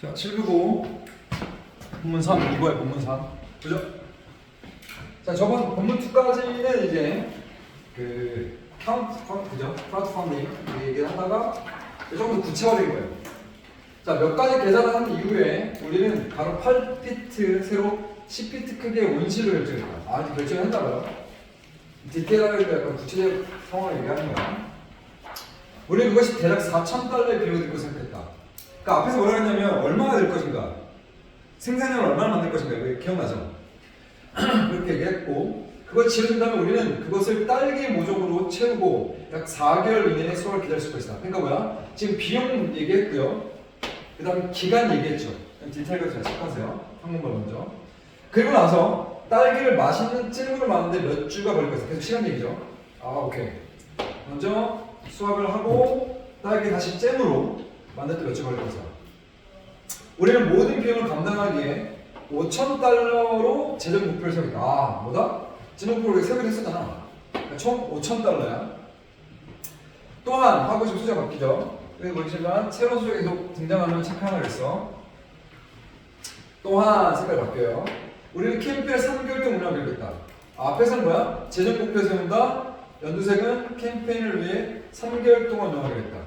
자, 795 본문 3 이거야 본문 3 그죠? 자 저번 본문 2까지는 이제 그 카운트 펀 그죠? 카운트 펀딩 얘기를 하다가 조금 더 구체화된 거예요. 자 몇 가지 계산을 한 이후에 우리는 바로 8피트 세로 10피트 크기의 온실을 결정했다. 아 이제 결정했다고요? 디테일하게 약간 구체적 상황을 얘기하는 거야. 우리는 그것이 대략 4,000달러의 비용이 들 것을 생각했다. 그러니까 앞에서 뭐라 했냐면 얼마나 될 것인가 생산량을 얼마나 만들 것인가 이거 기억나죠? 그렇게 얘기했고 그걸 지른 다음에 우리는 그것을 딸기 모종으로 채우고 약 4개월 이내에 수확을 기다릴 수가 있다. 그러니까 뭐야? 지금 비용 얘기했고요. 그 다음에 기간 얘기했죠. 디테일을 잘 체크하세요. 한국말 먼저. 그리고 나서 딸기를 맛있는 잼으로 만드는데 몇 주가 걸릴 것이다. 계속 시간 얘기죠. 아 오케이. 먼저 수확을 하고 딸기 다시 잼으로 만들 때 걸릴 것이다. 우리는 모든 비용을 감당하기에 5천 달러로 재정 목표를 세우겠다. 아, 뭐다? 재정 목표를 세우기로 했었잖아. 그러니까 총 5천 달러야. 또한 하고 싶은 소재가 바뀌죠. 그리고 보시면 새로운 소재가 계속 등장하면 체크하라 그랬어. 또한 색깔 바뀌어요. 우리는 캠페인을 3개월 동안 운영하겠다. 아, 앞에서는 뭐야? 재정 목표 세운다. 연두색은 캠페인을 위해 3개월 동안 운영하겠다.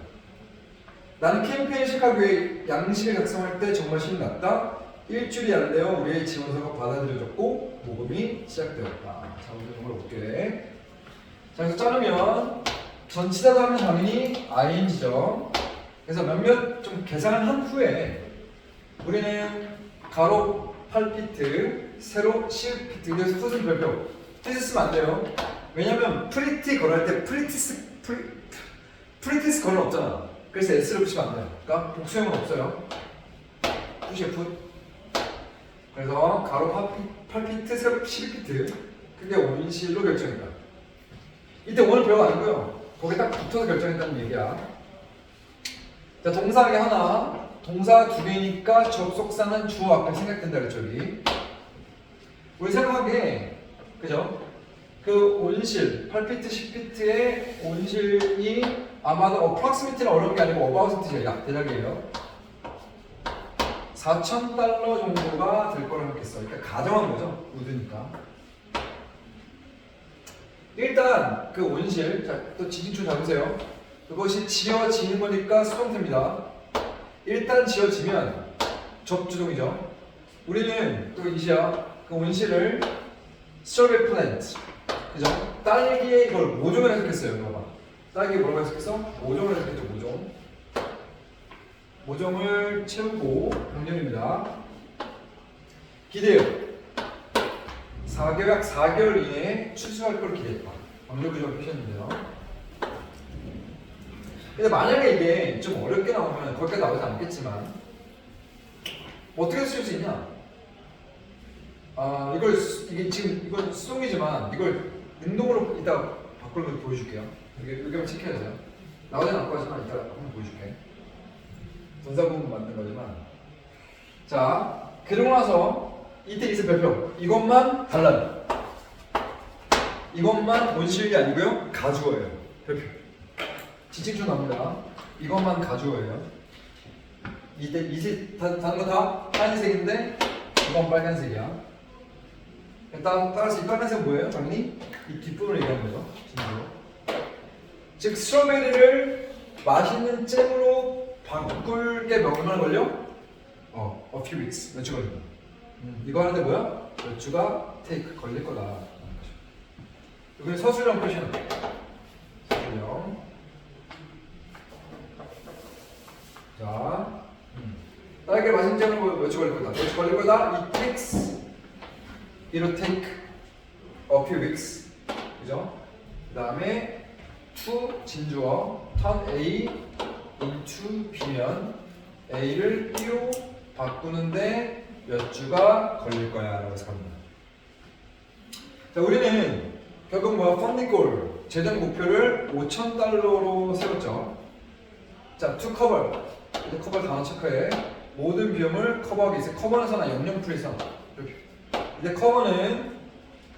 나는 캠페인 위해 양식을 작성할 때 정말 신이 났다. 일주일이 안 되어 우리의 지원서가 받아들여졌고 모금이 시작되었다. 자, 오늘 정말 볼게. 자, 그래서 자르면 전치사도 하면 당연히 ing죠. 그래서 몇몇 좀 계산을 한 후에 우리는 가로 8피트, 세로 10피트, 그래서 수술 별표. 뜻 쓰면 안 돼요. 왜냐면 프리티 걸할 때 프리티스 프리, 프리티스 걸은 없잖아. 그래서 S를 붙이면 안 돼요. 그러니까 복수형은 없어요. 푸시 F. 그래서 가로 8피트, 세로 12피트. 그게 온실로 결정했다. 이때 오늘 별거 아니고요. 거기 딱 붙어서 결정했다는 얘기야. 자, 동사하게 하나, 동사 두 개니까 접속사는 주어 앞에 생략된다 그랬죠, 여기. 우리 생각하기에, 그죠? 그 온실, 8피트, 10피트의 온실이 아마도 approximate는 어려운 게 아니고 about의 뜻이에요. 약, 대략이에요. 4,000달러 정도가 될 거라고 생각했어. 그러니까 가정한 거죠. 우드니까. 일단 그 온실, 자, 또 지진초 잡으세요. 그것이 지어지는 거니까 수동태입니다. 일단 지어지면 접주동이죠. 우리는 또 이시야 그 온실을 strawberry plant, 그죠? 딸기에 이걸 모종을 해석했어요. 이거 봐. 딸기 뭐라고 해석했어? 모종을 해석했죠. 모종. 모종을 채우고 병렬입니다. 기대요. 4개월, 약 4개월 이내에 출소할 걸 기대했다. 완료부정을 표시했는데요. 근데 만약에 이게 좀 어렵게 나오면 거기까지 나오지 않겠지만 어떻게 쓸 수 있냐? 아 이걸 수- 이게 지금 이건 수동이지만 이걸 능동으로 이따 바꾸는 걸 보여줄게요. 이게 여기 한번 체크해야 돼요. 나오진 않고 하지만 이따 한번 보여줄게. 전사부분 만든 거지만 자 그러고 나서 이때 있을 별표 이것만 달라요. 이것만 온실이 아니고요 가주어예요. 별표. 지칭초 나옵니다. 이것만 가주어예요. 이때 이제 다 다른 거다 빨간색인데 이건 빨간색이야. 따, 따라서 이 빨간색 뭐예요? 당연히 이 뒷부분을 얘기하는 거죠. 진짜로. 즉 스트로베리를 맛있는 잼으로 바꿀게 몇 얼마나 걸려? 어, a few weeks. 몇 주 걸린다. 음, 이거 하는데 뭐야? 몇 주가 take 걸릴 거다. 여기 서술형 표시는 서술형. 자, 음. 딸기 맛있는 잼으로 몇 주 걸릴 거다. 몇 주 걸릴 거다. It takes, it'll take a few weeks. 그죠? 그 다음에 to 진주어 turn A into B면 A를 B로 바꾸는데 몇 주가 걸릴 거야 라고 생각합니다. 자, 우리는 결국 뭐야? 펀딩 골, 재정 목표를 5천 달러로 세웠죠. 자, to cover. 이제 커버 단어 체크해. 모든 비용을 커버하기 위해서 커버는 선아 영영풀이선. 이렇게. 이제 커버는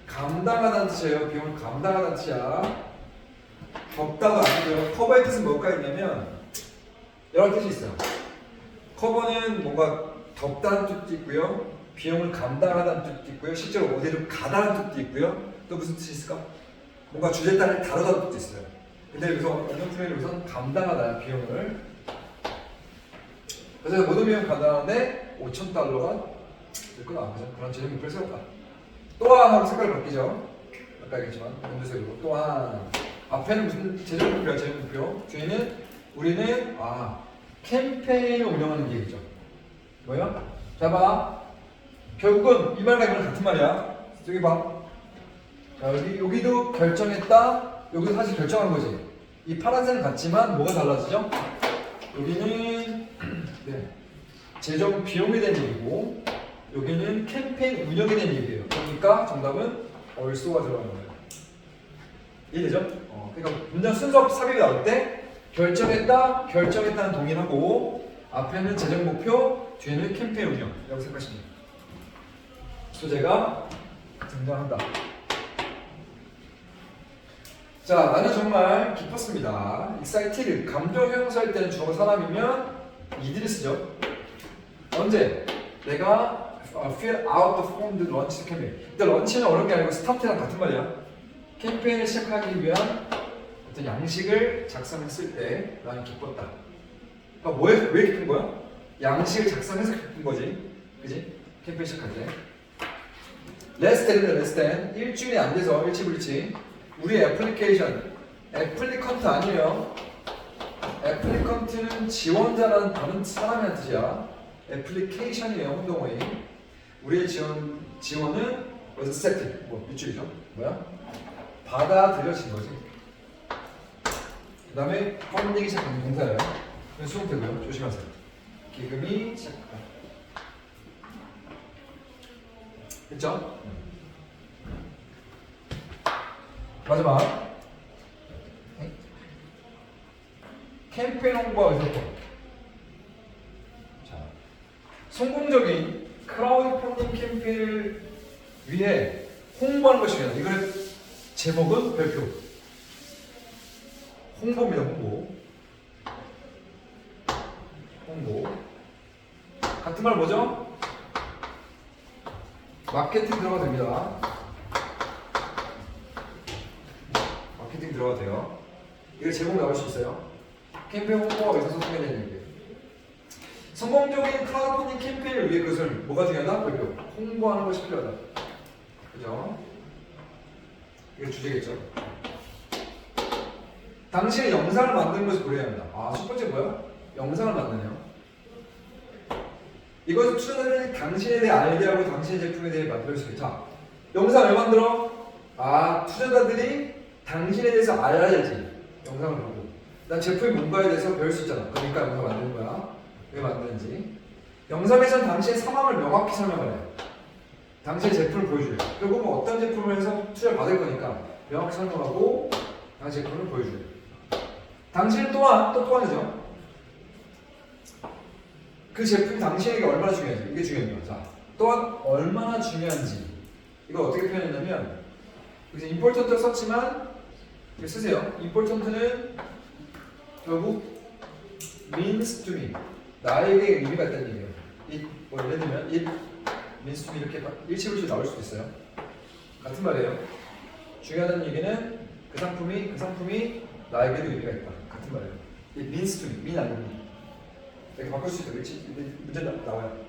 감당하다는 뜻이에요. 비용을 감당하다는 뜻이야. 덮다가 아니고요. 커버의 뜻은 뭐가 있냐면 여러 뜻이 있어요. 커버는 뭔가 덥다는 뜻도 있고요. 비용을 감당하다는 뜻도 있고요. 실제로 어디를 가다는 뜻도 있고요. 또 무슨 뜻이 있을까? 뭔가 주제에 따라 다르다는 뜻도 있어요. 근데 여기서 언더프레임 여기서는 감당하다 비용을 그래서 모든 비용 감당하는데 5천 달러가 됐구나. 그런 목표를 세웠다. 또한 하고 색깔 바뀌죠. 아까 얘기했지만 연두색으로 또한 앞에는 무슨 재정 목표야 재정 목표 뒤에는 우리는 아 캠페인을 운영하는 계획이죠. 뭐야? 자 봐. 결국은 이 말과 이말 같은 말이야. 저기 봐. 자, 여기 여기도 결정했다. 여기도 사실 결정한 거지. 이 파란색은 같지만 뭐가 달라지죠? 여기는 네. 재정 비용에 대한 얘기고 여기는 캠페인 운영에 대한 얘기예요. 그러니까 정답은 얼소가 들어가는 거예요. 이해되죠? 어, 그러니까 문장 순서 삽입이 나올 때 결정했다, 결정했다는 동일하고 앞에는 재정 목표, 뒤에는 캠페인 운영이라고 생각하시면 돼요. 소재가 등장한다. 자, 나는 정말 기뻤습니다. excited, 감정 형사일 때는 주어 사람이면 이들이 쓰죠. 언제? 내가 어, fill out the form to launch the campaign. 근데 런치는 어려운 게 아니고 스타트랑 같은 말이야. 캠페인을 시작하기 위한 어떤 양식을 작성했을 때 나는 기뻤다. 그러니까 뭐에, 왜 기쁜 거야? 양식을 작성해서 기쁜 거지. 그지? 캠페인 시작할 때. less than입니다, less than. 일주일이 안 돼서 일치불치. 우리 애플리케이션, 애플리컨트 아니에요. 애플리컨트는 지원자라는 다른 사람이라는 뜻이야. 애플리케이션이에요, 혼동어이. 우리의 지원, 지원은 accepted. 뭐, 밑줄이죠. 뭐야? 받아들여진 거지. 그 다음에 펀딩이 시작하는 동사예요. 수동태고요. 조심하세요. 기금이 시작하다. 됐죠? 마지막. 캠페인 홍보와 의사소통. 자, 성공적인 크라우드 펀딩 캠페인을 위해 홍보하는 것입니다. 이거의 제목은 별표. 홍보입니다. 홍보. 홍보. 같은 말 뭐죠? 마케팅 들어가 됩니다. 마케팅 들어가 돼요. 이거 제목 나올 수 있어요. 캠페인 홍보와 의사소통에 대한 얘기예요. 성공적인 크라우드 펀딩 캠페인을 위해 그것을 뭐가 중요하다? 별표. 홍보하는 것이 필요하다. 그죠? 이게 주제겠죠. 당신의 영상을 만드는 것을 고려해야 합니다. 아, 첫 번째 뭐야? 영상을 만드네요. 이것을 투자자들이 당신에 대해 알게 하고 당신의 제품에 대해 만들 수 있다. 자, 영상 왜 만들어? 아, 투자자들이 당신에 대해서 알아야지. 영상을 보고. 난 제품이 뭔가에 대해서 배울 수 있잖아. 그러니까 영상 만드는 거야. 왜 만드는지. 영상에서는 당신의 상황을 명확히 설명을 해. 당신의 제품을 보여줘요. 결국은 어떤 제품을 해서 투자를 받을 거니까 명확히 설명하고 당신 제품을 보여줘요. 당신 또한 또 또한이죠. 그 제품이 당신에게 얼마나 중요한지 이게 거야. 자, 또한 얼마나 중요한지 이걸 어떻게 표현했냐면 여기서 important 썼지만 쓰세요. important는 결국 means to me 나에게 의미가 있다는 얘기예요. it 뭐 예를 들면 to me 이렇게 일치불치 나올 수도 있어요. 같은 말이에요. 중요하다는 얘기는 그 상품이 그 상품이 나에게도 의미가 있다. 같은 말이에요. me, mean 아니면 mean. 이렇게 바꿀 수 있어요. 일치 문제 나- 나와요.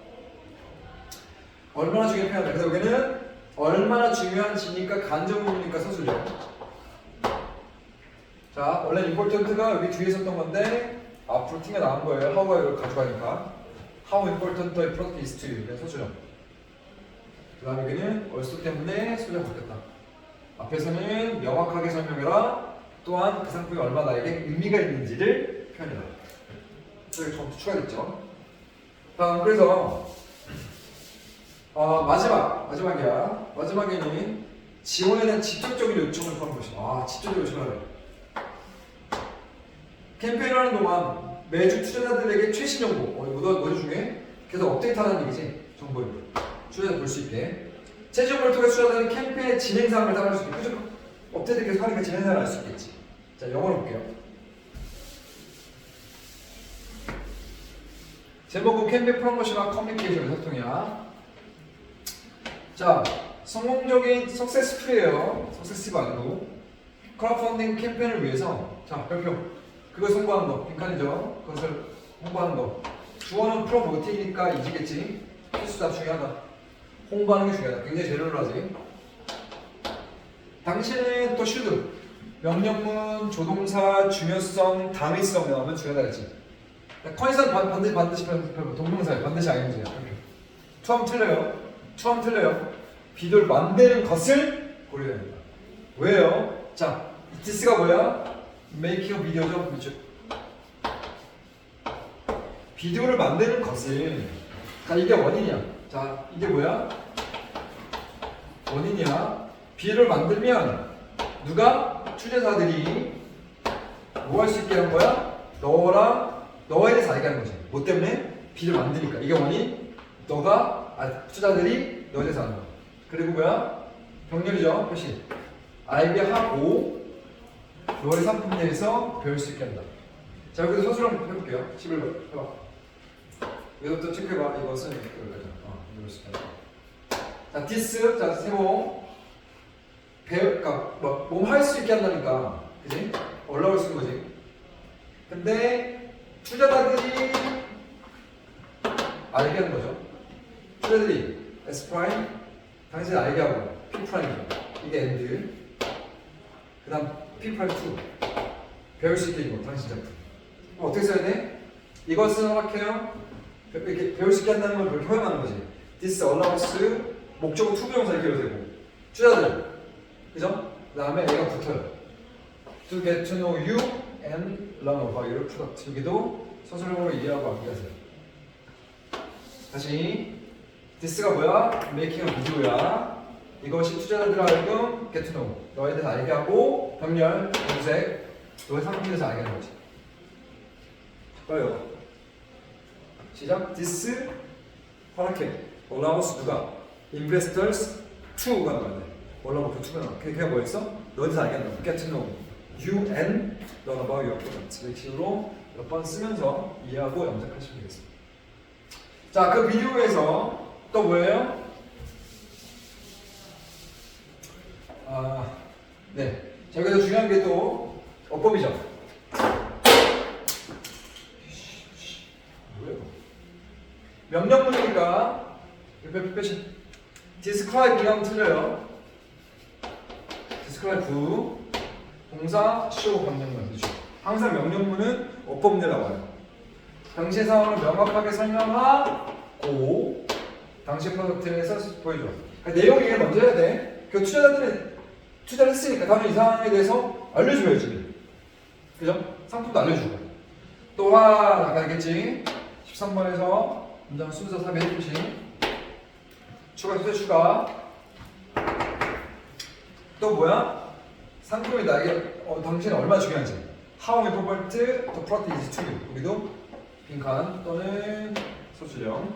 얼마나 중요한 표현이다. 그래서 여기는 얼마나 중요한지니까 간접문이니까 서술려. 자, 원래 important가 여기 뒤에 있었던 건데 앞으로 튕겨 나온 거예요. how가 이걸 가져가니까. How important the product is to you. 그래서 서술려. 그 다음에 여기는 얼쏘 때문에 소리가 바뀌었다. 앞에서는 명확하게 설명해라. 또한 그 상품이 얼마나 나에게 의미가 있는지를 표현해라. 여기 좀 추가됐죠. 다음 그래서 어, 마지막 마지막이야. 마지막에는 지원에 대한 직접적인 요청을 하는 것이다. 아, 직접적인 요청을 하래. 캠페인을 하는 동안 매주 투자자들에게 최신 정보, 어, 뭐도 뭐도 중에 계속 업데이트하는 얘기지. 정보를 투자자 볼 수 있게. 최신 정보를 통해 투자자들은 캠페인의 진행 사항을 따라갈 수 있게. 그죠? 업데이트 계속 하니까 진행 사항을 알 수 있겠지. 자, 영어로 볼게요. 제목은 캠페인 프로모션과 커뮤니케이션 소통이야. 자, 성공적인 석세스풀이에요. 석세스티브 아니고 크라우드펀딩 캠페인을 위해서 자 별표 그걸 홍보하는 거 빈칸이죠. 그것을 홍보하는 거. 주어는 프로모팅이니까 이지겠지. 필수다 중요하다. 홍보하는 게 중요하다. 굉장히 제너럴하지. 당신은 또 슈드 명령문, 조동사, 중요성, 당위성 나오면 중요하다 했지. 컨디션 반- 반드시 반드시 동명사예요. 반드시 아니지. 투함 틀려요. 투함 틀려요. 비디오를 만드는 것을 고려해야 됩니다. 왜요? 자, 디스가 뭐야? 메이킹 비디오죠. 그렇죠. 비디오를 만드는 것을 자 이게 원인이야. 자 이게 뭐야? 원인이야. 비디오를 만들면 누가 투자자들이 뭐 할 수 있게 한 거야? 너랑 너에 대해서 알게 하는 거지. 뭐 때문에? 비디오를 만드니까 이게 원인. 너가 아, 투자자들이 너에 대해서 아는 거. 그리고 뭐야? 병렬이죠. 표시. 알게 하고 너의 상품에 대해서 배울 수 있게 한다. 자 여기서 서술 한번 해볼게요. 11번 해봐. 이것도 체크해봐. 이것은 여기까지. 어, 이럴 수 있다. 자 디스 자 세모 배우 그러니까 뭐 몸할 수 있게 한다니까 그지? 올라올 수 있는 거지. 근데 투자자들이 알게 하는 거죠. 투자자들이 S 프라임 당신 알게 하고 P 프라임이죠. 이게 엔드. 그 다음 P 프라임 2 배울 수 있게 이거 당신 작품. 어떻게 써야 돼? 이것은 허락해요. 이렇게 배울 수 있게 한다는 걸 그렇게 허용하는 거지. This allows 목적어 투부정사 이렇게 되고 투자들 그죠? 그 다음에 얘가 붙어요. To get to know you and learn about your product. 여기도 서술형으로 이해하고 암기하세요. 다시 this가 뭐야? making a video야. 이것이 투자자들 하여금 get to know 너에 대해서 알게 하고 병렬 검색 너의 상품에 대해서 알게 하는 거지. 봐요. 시작. This 허락해. allows 누가? to가 나와야 돼. 올라오고 투가 나와. 그게 뭐였어? 너에 대해서 알게 한다. get to know you and learn about your product. 이런 식으로 몇 번 쓰면서 이해하고 염색하시면 되겠습니다. 자, 그 비디오에서 또 뭐예요? 아, 네. 자, 여기서 중요한 게 또 어법이죠. 명령문이니까 몇 표시 디스크라이브랑 틀려요. 디스크라이브 동사 show 명령문 그렇죠. 항상 명령문은 어법문에 나와요. 당시 상황을 명확하게 설명하고 당시 프로덕트에서 보여줘. 그러니까 내용 얘기를 먼저 해야 돼. 그 투자자들은 투자를 했으니까 다음에 이 상황에 대해서 알려줘야지. 그죠? 상품도 알려주고. 또한 아까 알겠지? 13번에서 문장 순서 3의 추가 투자 추가 또 뭐야? 상품이 나에게 어, 당신이 얼마나 중요한지 How important the product is to you 여기도 빈칸 또는 소수령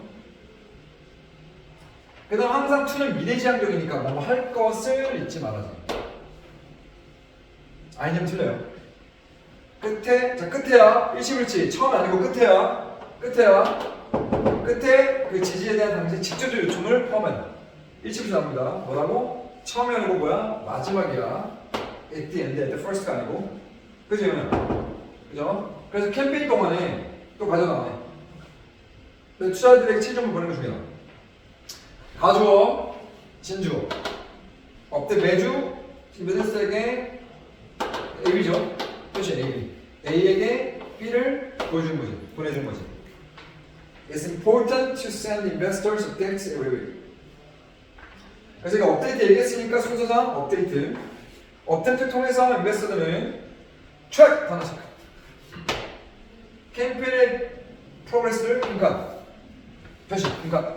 그 다음 항상 to는 미래지향적이니까 뭐 할 것을 잊지 말아줘 아니면 틀려요 끝에 자 끝에야 일시불치 처음 아니고 끝에야 끝에야 끝에 그 지지에 대한 당시 직접적 요청을 포함한다. 일치불치 나옵니다. 뭐라고? 처음이 아니고 뭐야? 마지막이야. at the end, at the first가 아니고. 그죠? 그죠? 그래서 캠페인 동안에 또 가져나네. 근데 투자자들에게 7점을 보내는 거 중요하다. 가주어, 진주어. 업대 매주 비즈니스에게 A죠. 표시 A. A에게 B를 보여준 거지. 보내준 거지. It's important to send investors updates every week. 그래서 이거 업데이트 얘기했으니까 순서상 업데이트. 업데이트를 통해서 인베스터들은 트랙 하나씩. 캠페인의 프로그레스를 빈칸. 표시 빈칸.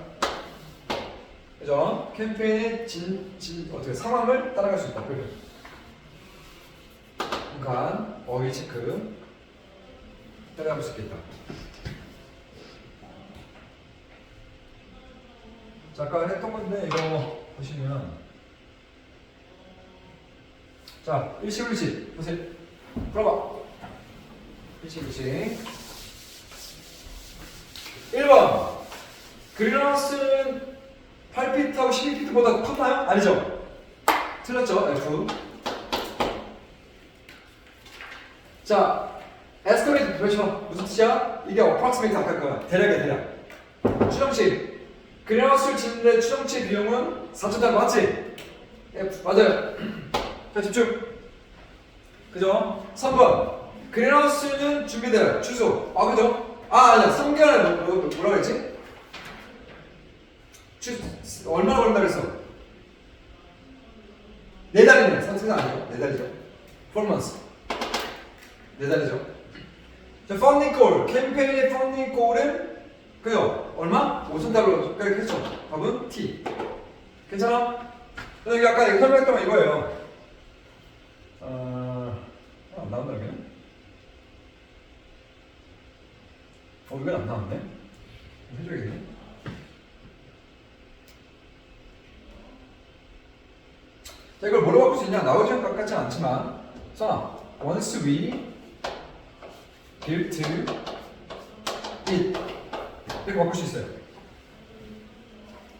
그죠? 캠페인의 진, 진, 어떻게 상황을 따라갈 수 있다. 표시. 빈칸. 어휘 체크. 따라갈 수 있겠다. 자, 아까 했던 건데 이거 보시면 자, 일시불시 보세요. 풀어봐. 일시불시 1번 그린하우스는 8피트하고 12피트보다 컸나요? 아니죠? 틀렸죠? F 자 에스컬레이터 그렇죠? 무슨 뜻이야? 이게 approximate 아까 거야. 대략이야 대략. 추정치. 그린하우스를 짓는데 추정치 비용은 4천 달러 맞지? F 맞아요. 자 집중. 그죠? 3번. 그린하우스는 준비돼. 취소. 아 그죠? 아 아니야. 3개월에 뭐, 뭐, 뭐라 그랬지? 취 얼마나 걸린다 그랬어? 네 달이네. 3천 아니에요. 네 달이죠. 4 months 네 달이죠 자 펀딩 콜 캠페인의 펀딩 콜은 그죠? 얼마? 5천 달러까지 했죠 답은 T 괜찮아? 여기 아까 설명했던 거 이거예요 어... 아, 안 나온다 여기는? 어 이건 안 나왔네 해줘야겠네 자 이걸 뭐로 바꿀 수 있냐 나오지 것 같지 않지만 자 once we built it. 이렇게 바꿀 수 있어요.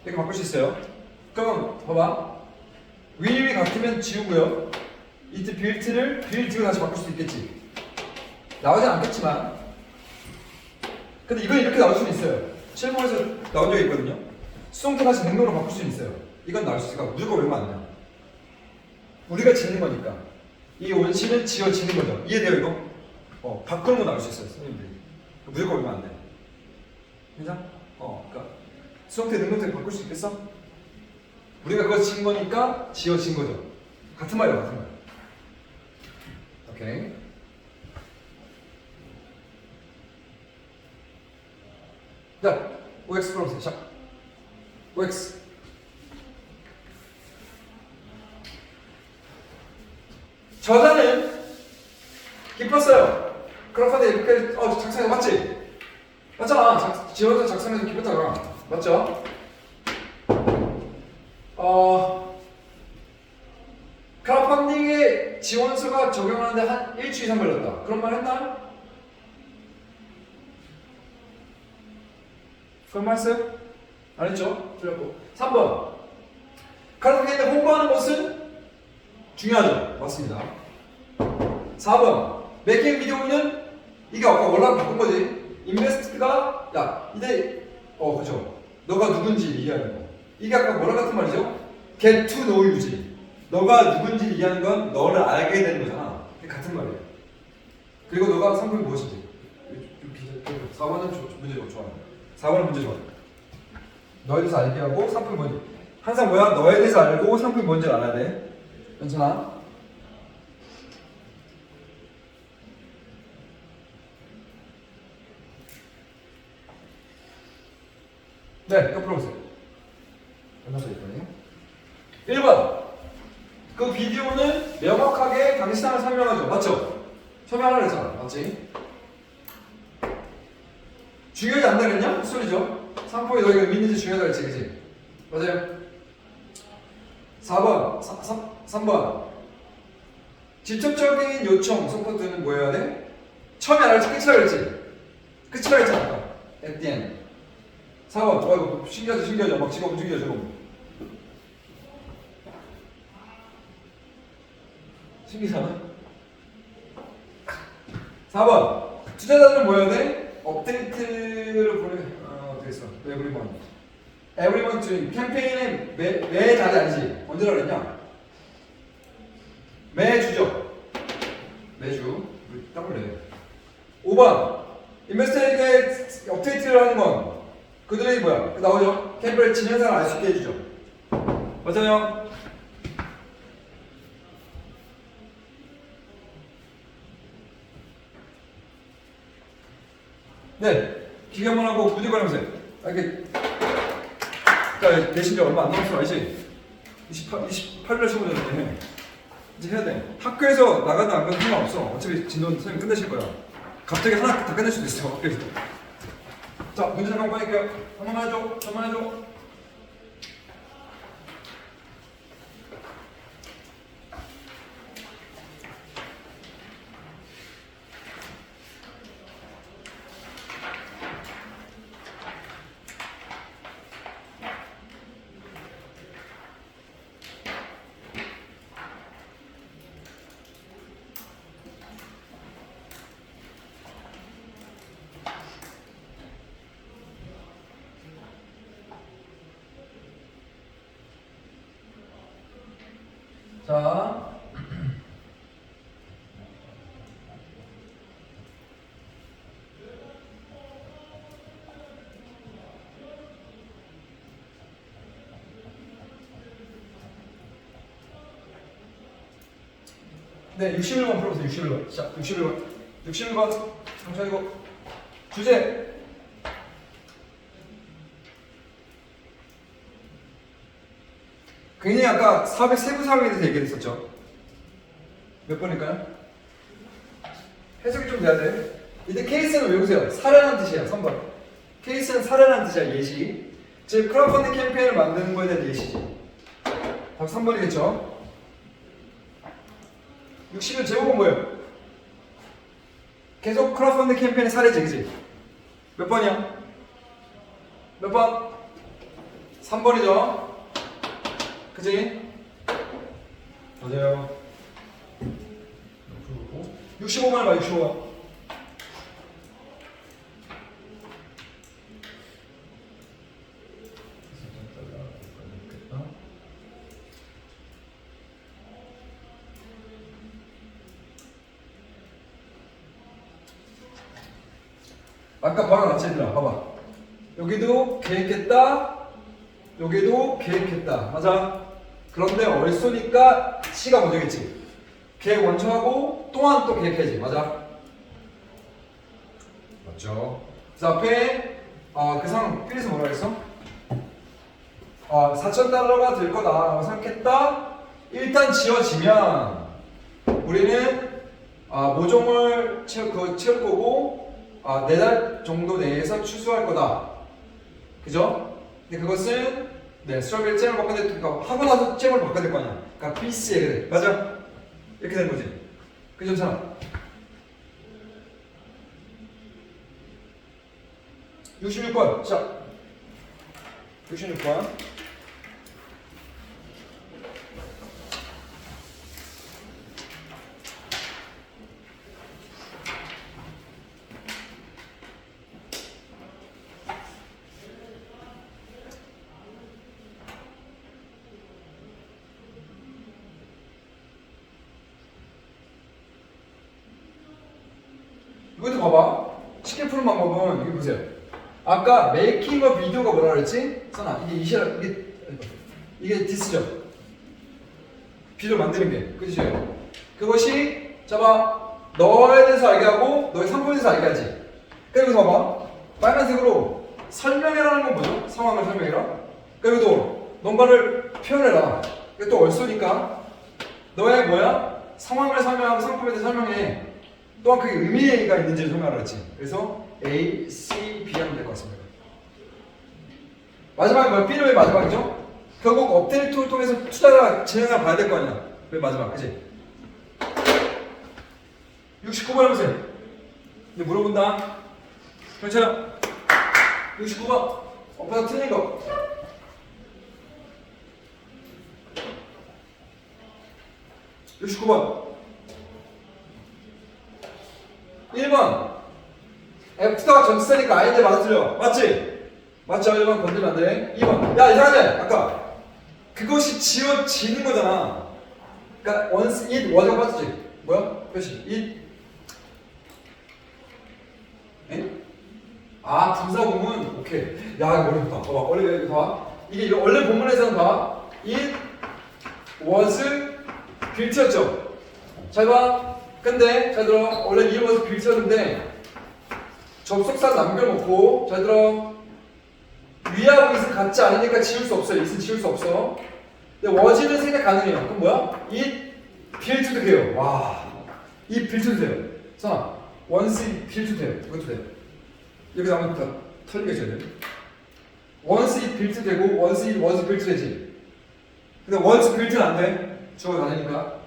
이렇게 바꿀 수 있어요. 그럼 봐봐. will이 같으면 지우고요. It built를 built로 다시 바꿀 수도 있겠지. 나오지 않겠지만. 근데 이건 이렇게 나올 수는 있어요. 실무에서 나온 적이 있거든요. 수동태 다시 능동으로 바꿀 수는 있어요. 이건 나올 수 있으니까 무조건 외우면 안 돼요. 우리가 짓는 거니까. 이 원시는 지어지는 거죠. 이해돼요 이거? 어 바꾸는 거 나올 수 있어요 선생님들이 무조건 얼마 안 돼. 괜찮아? 어 그러니까 수동태 능동태 바꿀 수 있겠어? 우리가 그거 지은 거니까 지어진 거죠. 같은 말이야 같은 말. 오케이. 자 OX 풀어보세요. 자 OX 저자는 기뻤어요. 그라파데 이렇게 어 작성해 맞지? 맞잖아. 작, 지원서 작성해서 기뻤다가 맞죠? 어 크라우드펀딩에 지원서가 적용하는데 한 일주일 이상 걸렸다. 그런 말 했나요? 그런 말 했어요? 안 했죠? 틀렸고 3번 크라우드펀딩에 홍보하는 것은 중요하죠. 맞습니다. 4번. 메이킹 비디오는 이게 아까 원래 바꾼 거지. 인베스트가 야 이제 어 그죠. 너가 누군지 이해하는 거. 이게 아까 뭐라 같은 말이죠? get to know you지. 너가 누군지 이해하는 건 너를 알게 되는 거잖아. 같은 말이에요. 그리고 너가 상품이 무엇인지. 4번은 문제 좋아요. 4번은 문제 좋아요. 너에 대해서 알게 하고 상품이 뭔지. 항상 뭐야? 너에 대해서 알고 상품이 뭔지 알아야 돼. 괜찮아? 네, 옆으로 오세요. 끝났어요, 이번에. 1번. 그 비디오는 명확하게 당신을 설명하죠. 맞죠? 설명하라 그랬잖아. 맞지? 중요하지 않다 그랬냐? 소리죠? 상품이 너희가 믿는지 중요하다 그랬지, 그치? 맞아요? 4번, 3, 3, 번 직접적인 요청, 서포트는 뭐 해야 돼? 처음에 안 할지 끝이라 그랬지? 끝이라 그랬잖아, at the end. 4번, 어, 이거 신기하죠, 신기하죠. 막 지가 움직여, 지금. 신기하잖아? 4번, 투자자들은 뭐 해야 돼? 업데이트를 보내, 어, 어떻게 했어? 에브리먼. 에브리먼 주 캠페인은 매, 매 달이 아니지. 언제라 그랬냐? 매주죠. 매주. 딱 그래. 5번. 인베스터에게 업데이트를 하는 건 그들이 뭐야? 나오죠? 캠프를 진행상을 알 수 있게 해주죠. 맞아요? 네. 기계 한번 하고 부디 바라보세요. 아, 이게 그러니까 내신 지 얼마 안 남았어, 알지? 28, 28일에 시험 되는데 이제 해야 돼. 학교에서 나가든 안 가든 상관없어. 어차피 진도 선생님 끝내실 거야. 갑자기 하나 다 끝낼 수도 있어, 학교에서. 자, 문제 잠깐 보낼게요. 한 번만 해줘, 한 번만 해줘. 자. 네, 61번 풀어보세요. 61번. 자, 61번. 61번. 정찬이고 주제. 굉장히 아까 400 세부 사항에 대해서 얘기했었죠. 몇 번일까요? 해석이 좀 돼야 돼. 이때 케이스는 외우세요. 사례라는 뜻이야. 3번. 케이스는 사례라는 뜻이야. 예시. 즉 크라우드펀딩 캠페인을 만드는 거에 대한 예시지. 답 3번이겠죠. 60은 제목은 뭐예요? 계속 크라우드펀딩 캠페인의 사례지, 그지? 몇 번이야? 몇 번? 3번이죠? 그지? 맞아요. 65번 봐, 65번. 아까 바로 같이 얘들아 봐봐 여기도 계획했다 여기도 맞아 그런데 얼쏘니까 C가 먼저겠지 계획 먼저 하고 또한 또 계획해야지 맞아 맞죠 그 앞에 어, 그 상황 필에서 뭐라 그랬어? 어, 4,000달러가 될 거다 생각했다 일단 지어지면 우리는 아, 모종을 채울, 그, 채울 거고 아, 네달 정도 내에서 추수할 거다. 그죠? 근데 그것은 네, 스트로베리 잼을 바꿔야 될, 그러니까 하고 나서 잼을 바꿔야 될 거 아니야. 그러니까 PC에 그래. 맞아? 이렇게 되는 거지. 그죠, 괜찮아? 66번. 자. 66번. 이것도 봐봐. 쉽게 푸는 방법은 여기 보세요. 아까 메이킹 어 비디오가 뭐라 그랬지? 선아 이게 이시라 이게 이게 디스죠. 비디오 만드는 게 그치? 그것이 잡아 너에 대해서 알게 하고 너의 상품에 대해서 알게 하지. 그리고 봐봐 빨간색으로 설명해라는 건 뭐죠? 상황을 설명해라. 그리고 뭔가를 표현해라. 이게 또 얼쏘니까 너의 뭐야? 상황을 설명하고 상품에 대해 설명해. 또한 그게 의미가 있는지를 설명을 했지. 그래서 A, C, B 하면 될 것 같습니다. 마지막에 뭐야? B는 왜 마지막이죠? 결국 업데이트 툴을 통해서 투자가 진행을 봐야 될 거 아니야. 왜 마지막? 그지? 69번 해보세요. 이제 물어본다. 괜찮아. 69번. 오빠가 틀린 거. 육십구 번 1번 F가 전치사니까 맞아 틀려 맞지? 맞죠? 1번 건들면 안 돼? 2번. 야 이상하지? 아까 그것이 지어지는 거잖아. 그니까 once it was가 빠지지. 뭐야? 표시. it. 에? 아 분사구문. 오케이. 야 이거 어렵다. 봐봐. 원래 여기 봐 이게 원래 본문에서는 봐 it was 빌트였죠. 잘 봐. 근데 잘 들어. 원래 이 was 빌트였는데 접속사 남겨놓고 잘 들어 위하고 있을 같지 않으니까 지울 수 없어요. 있을 지울 수 없어. 근데 was는 생각 가능해요. 그럼 뭐야? it 빌트도 돼요. 와 이 빌트도 돼요. 자 it 빌트도 돼요. 이것도 돼요. 여기서 한번 더 털리게 해줘야 돼 once it 빌트 되고 once it was 빌트 되지. 근데 once 빌트는 안돼. 주어가 다르니까.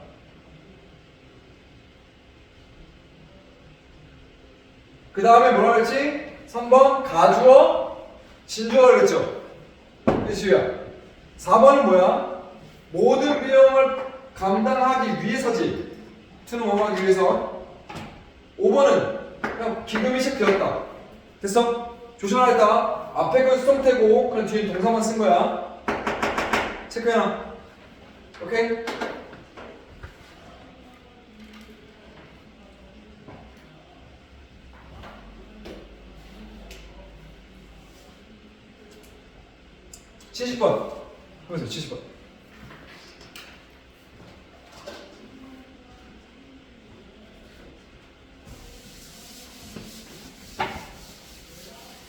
그 다음에 뭐라 그랬지? 3번 가주어 진주어가 그랬죠. 일수야. 4번은 뭐야? 모든 비용을 감당하기 위해서지. 투는 원하기 위해서? 5번은 그냥 기금이식 되었다. 됐어? 조심하겠다. 앞에 건 수동태고 그냥 뒤에 동사만 쓴 거야. 체크해놔. 오케이? 70번. 해보세요. 70번.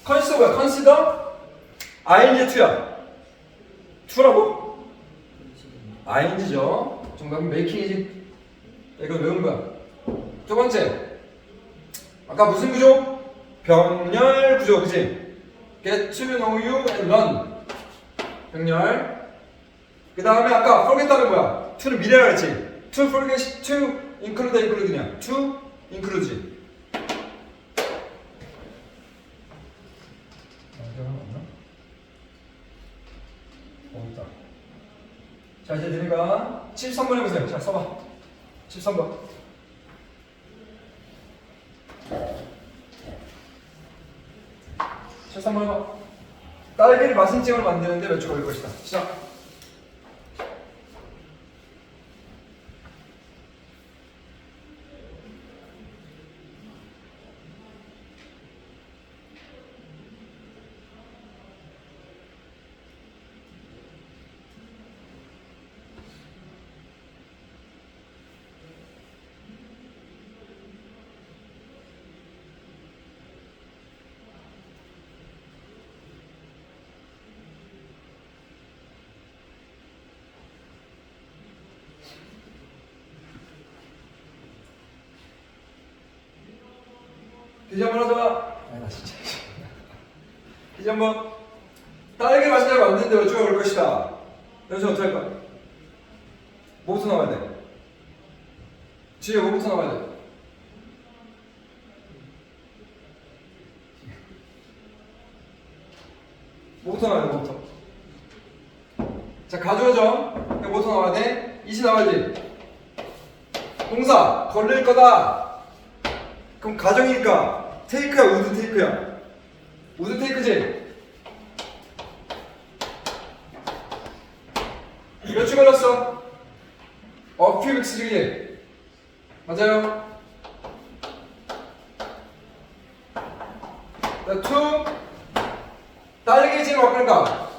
컨시더 뭐야? 컨시더 ing 2야. 2라고? ing죠. 정답은 메이킹이지. 이거 외운 거야. 두 번째. 아까 무슨 구조? 병렬 구조, 그지? Get to know you and run. 병렬. 그 다음에 아까 forget다는 뭐야? to는 미래라 그랬지? to forget, to include, include냐? to include. 자 이제 니네가 73번 해보세요. 자 써봐. 13번. 자 3번 해봐. 딸기를 마신증을 만드는데 몇 주 걸릴 것이다. 시작. 기지 한번 하자. 아나 진짜. 기지 한번. 딸기 마신다고 만드는데 몇 주가 걸릴 것이다. 여기서 어떻게 할 거야? 뭐부터 나와야 돼? 뒤에 뭐부터 나와야 돼? 뭐부터 나와야 돼? 뭐부터? 자 가져오죠. 뭐부터 나와야 돼? 이시 나와야지. 동사 걸릴 거다. 그럼 가정이니까 테이크야 우드 테이크야? 우드 테이크지? 몇 주 걸렸어? 어 큐빅스 중에 맞아요? 자, 투 딸기지를 바꾸니까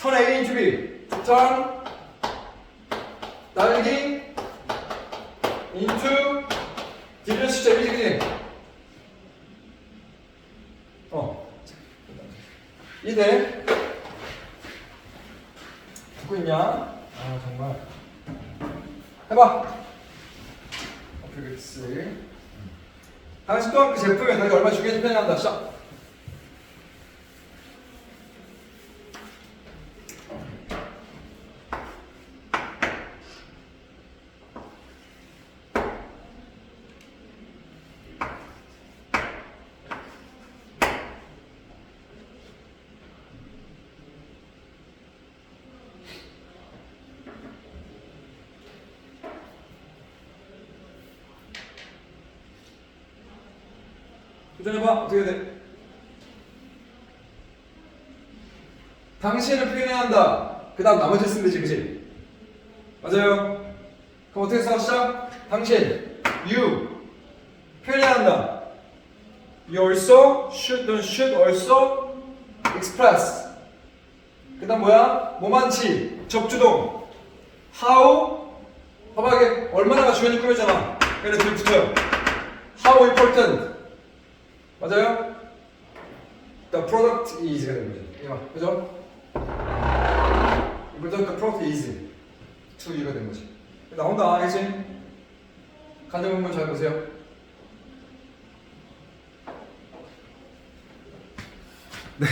turn A into B turn 딸기 into 딜레 숫자 이지 그지? 어 이대 듣고 있냐? 아 정말. 해봐. 어플릭스 당신 또한 그 제품에 너희 얼마 주겠지 편한다. 시작 도전해봐 어떻게 돼? 당신을 표현해야 한다. 그 다음 나머지 쓰면 되지 그치? 맞아요? 그럼 어떻게 써 시작? 당신 you 표현해야 한다. You also should don't should also express. 그 다음 뭐야? 뭐만치 접주동. How? 봐봐 이게 얼마나가 주연이 꾸며잖아. 그래 둘 붙어요. How important 맞아요? The product is가 되는 거죠. 그죠? the product is to you가 되는 거지. 나온다, 알겠지? 간접 문문 잘 보세요. 네.